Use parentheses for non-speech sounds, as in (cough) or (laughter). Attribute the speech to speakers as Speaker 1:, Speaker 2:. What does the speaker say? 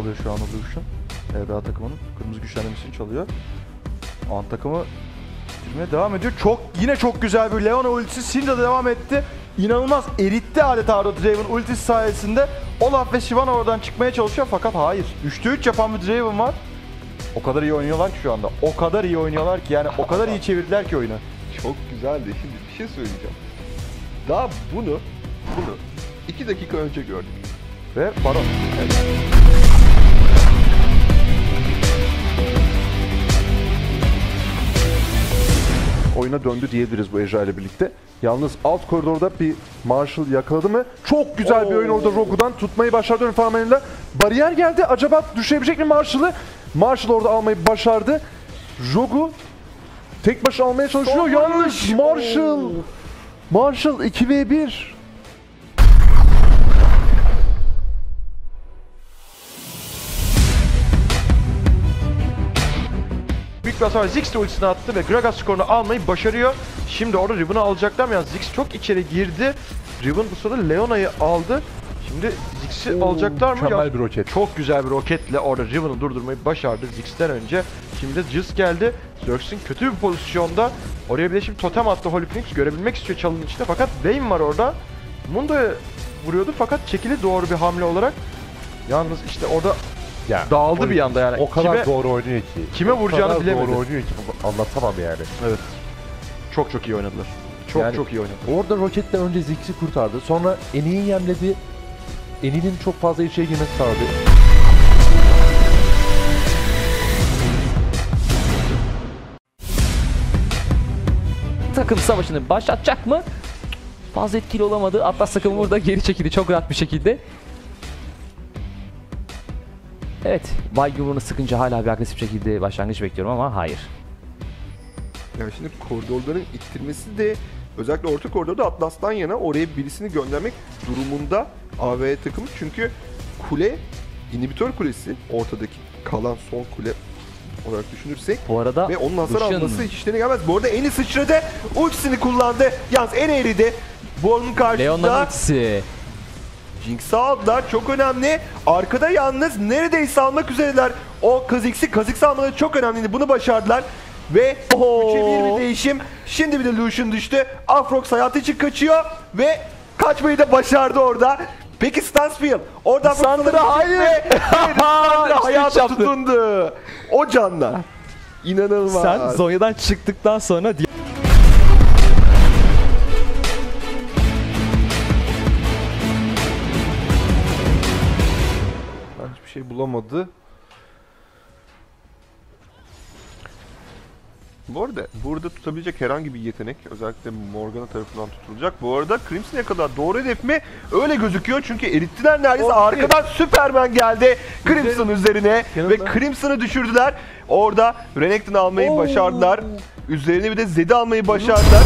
Speaker 1: çalıyor şu an Lucian. Evra takımının kırmızı güçlendirmesini çalıyor. An takımı bitirmeye devam ediyor. Çok yine çok güzel bir Leona ultisi. Syndra da devam etti. İnanılmaz eritti adeta orada Draven ultisi sayesinde. Olaf ve Shyvana oradan çıkmaya çalışıyor fakat hayır. 3'te 3 yapan bir Draven var. O kadar iyi oynuyorlar ki şu anda. O kadar iyi oynuyorlar ki yani o kadar iyi çevirdiler ki oyunu.
Speaker 2: Çok güzeldi. Şimdi bir şey söyleyeceğim. Daha bunu, bunu iki dakika önce gördük.
Speaker 1: Ve Baron.
Speaker 3: Oyuna döndü diyebiliriz bu Ejra ile birlikte. Yalnız alt koridorda bir Marshall yakaladı mı? Çok güzel bir oyun orada Rogu'dan tutmayı başardı ön parmağıyla. Bariyer geldi. Acaba düşürebilecek mi Marshall'ı? Marshall orada almayı başardı. Rogu tek başına almaya çalışıyor. Yalnız Marshall. Marshall 2v1.
Speaker 1: Büyük bir hasar Ziggs de ultisini attı ve Gragas skorunu almayı başarıyor. Şimdi orada Riven'ı alacaklar mı? Yani Ziggs çok içeri girdi. Riven bu sırada Leona'yı aldı. Şimdi Ziggs'i alacaklar mı?
Speaker 3: Mükemmel bir roket.
Speaker 1: Çok güzel bir roketle orada Riven'ı durdurmayı başardı Ziggs'ten önce. Şimdi de Jizz geldi. Zerx'in kötü bir pozisyonda. Oraya bir de şimdi totem attı Holy Phoenix. Görebilmek istiyor çalının içinde. Fakat Vayne var orada. Mundo'ya vuruyordu fakat çekili doğru bir hamle olarak. Yalnız işte orada
Speaker 3: Ya,
Speaker 1: dağıldı bir anda yani.
Speaker 3: O kadar
Speaker 1: Kime-
Speaker 3: doğru oynuyor ki.
Speaker 1: kime vuracağını bilemedi.
Speaker 3: doğru oynuyor ki anlatamam yani.
Speaker 1: Evet. Çok çok iyi oynadılar. Çok
Speaker 3: Yani-
Speaker 1: çok iyi oynadılar.
Speaker 3: Orada roketle önce Ziggs'i kurtardı. Sonra Eni'yi yemledi. Eni'nin çok fazla içeri girmesi sağladı.
Speaker 4: takım savaşını başlatacak mı? Fazla etkili olamadı. Atlas takımı burada geri çekildi çok rahat bir şekilde. Evet, Bay yumruğunu sıkınca hala bir agresif şekilde başlangıç bekliyorum ama hayır.
Speaker 2: Yani şimdi koridorların ittirmesi de özellikle orta koridorda Atlas'tan yana oraya birisini göndermek durumunda AV takımı. Çünkü kule, inhibitör kulesi ortadaki kalan son kule olarak düşünürsek
Speaker 4: Bu arada
Speaker 2: ve onun hasar alması hiç işlerine gelmez. Bu arada Eni sıçradı, ultisini kullandı. Yalnız en. Bu onun
Speaker 4: Leona'nın
Speaker 2: karşısında
Speaker 4: ultisi.
Speaker 2: Jinx'i aldılar. Çok önemli. Arkada yalnız neredeyse almak üzereler. O Kha'Zix'i, Kha'Zix almaları çok önemliydi. Bunu başardılar. Ve 3'e 1 bir değişim. Şimdi bir de Lucian düştü. Afrox hayatı için kaçıyor ve kaçmayı da başardı orada. Peki Stansfield oradan
Speaker 4: Sandra, hayır.
Speaker 2: mi? Hayır, (laughs) Sandra
Speaker 4: yaptı.
Speaker 2: tutundu. O canla. (laughs) İnanılmaz.
Speaker 4: Sen Zonya'dan çıktıktan sonra
Speaker 3: Hiçbir şey bulamadı.
Speaker 2: Bu arada burada tutabilecek herhangi bir yetenek özellikle Morgana tarafından tutulacak. Bu arada Crimson'e kadar doğru hedef mi? Öyle gözüküyor çünkü erittiler neredeyse.
Speaker 3: Oh,
Speaker 2: Arkadan Superman geldi Crimson üzerine
Speaker 3: Yanında.
Speaker 2: ve Crimson'ı düşürdüler. Orada Renekton'u almayı başardılar. Üzerine bir de Zed'i almayı başardılar.